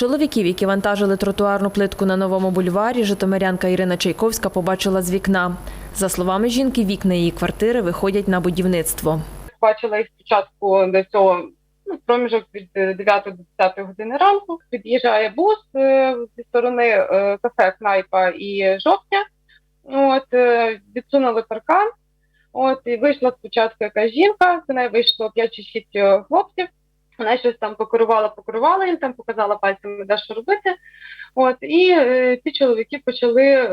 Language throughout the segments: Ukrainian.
Чоловіків, які вантажили тротуарну плитку на новому бульварі, житомирянка Ірина Чайковська побачила з вікна. За словами жінки, вікна її квартири виходять на будівництво. бачила їх спочатку до цього ну, проміжок від е, 9 до 10 години ранку. Під'їжджає бус е, зі сторони е, кафе Кнайпа і жовтня. От, е, відсунули паркан. От, і вийшла спочатку якась жінка, за нею вийшло 5 чи 6 е, хлопців. Вона щось там покерувала, покерувала їм, там показала пальцями, де що робити. От, і е, ці чоловіки почали е,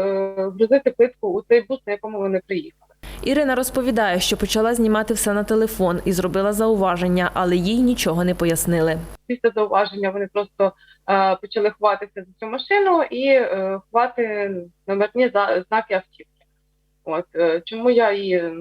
грузити плитку у цей бус, на якому вони приїхали. Ірина розповідає, що почала знімати все на телефон і зробила зауваження, але їй нічого не пояснили. після зауваження вони просто е, почали ховатися за цю машину і е, ховати номерні знаки автівки. От е, чому я і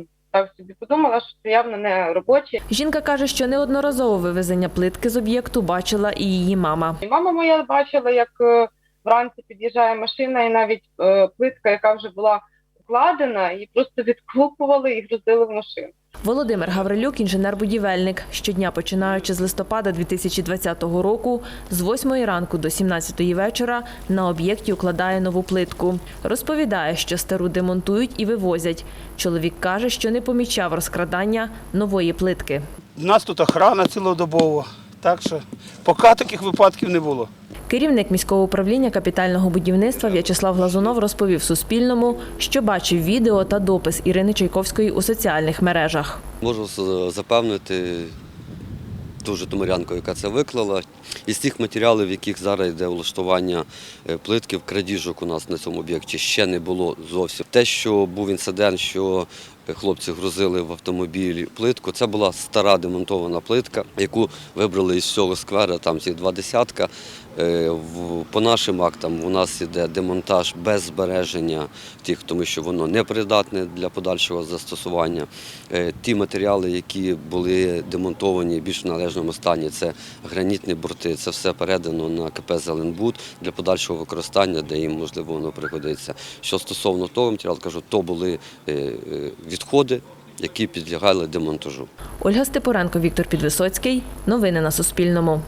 так собі подумала, що це явно не робочі. Жінка каже, що неодноразово вивезення плитки з об'єкту бачила і її мама. І мама моя бачила, як е, вранці під'їжджає машина, і навіть е, плитка, яка вже була укладена, її просто відкупували і грузили в машину. Володимир Гаврилюк, інженер-будівельник. Щодня, починаючи з листопада 2020 року, з 8 ранку до 17 вечора на об'єкті укладає нову плитку. Розповідає, що стару демонтують і вивозять. Чоловік каже, що не помічав розкрадання нової плитки. У нас тут охрана цілодобово, так що поки таких випадків не було. Керівник міського управління капітального будівництва В'ячеслав Глазунов розповів Суспільному, що бачив відео та допис Ірини Чайковської у соціальних мережах. Можу запевнити ту житомирянку, яка це виклала. Із тих матеріалів, в яких зараз йде влаштування е, плитків, крадіжок у нас на цьому об'єкті ще не було зовсім. Те, що був інцидент, що е, хлопці грузили в автомобілі плитку, це була стара демонтована плитка, яку вибрали із цього сквера, там ці два десятка. Е, в- По нашим актам у нас іде демонтаж без збереження тих, тому що воно не придатне для подальшого застосування. Е, Ті матеріали, які були демонтовані в більш належному стані, це гранітні борти, це все передано на КП Зеленбуд для подальшого використання, де їм можливо воно пригодиться. Що стосовно того матеріалу, кажу, то були е, відходи, які підлягали демонтажу. Ольга Степоренко, Віктор Підвисоцький. Новини на Суспільному.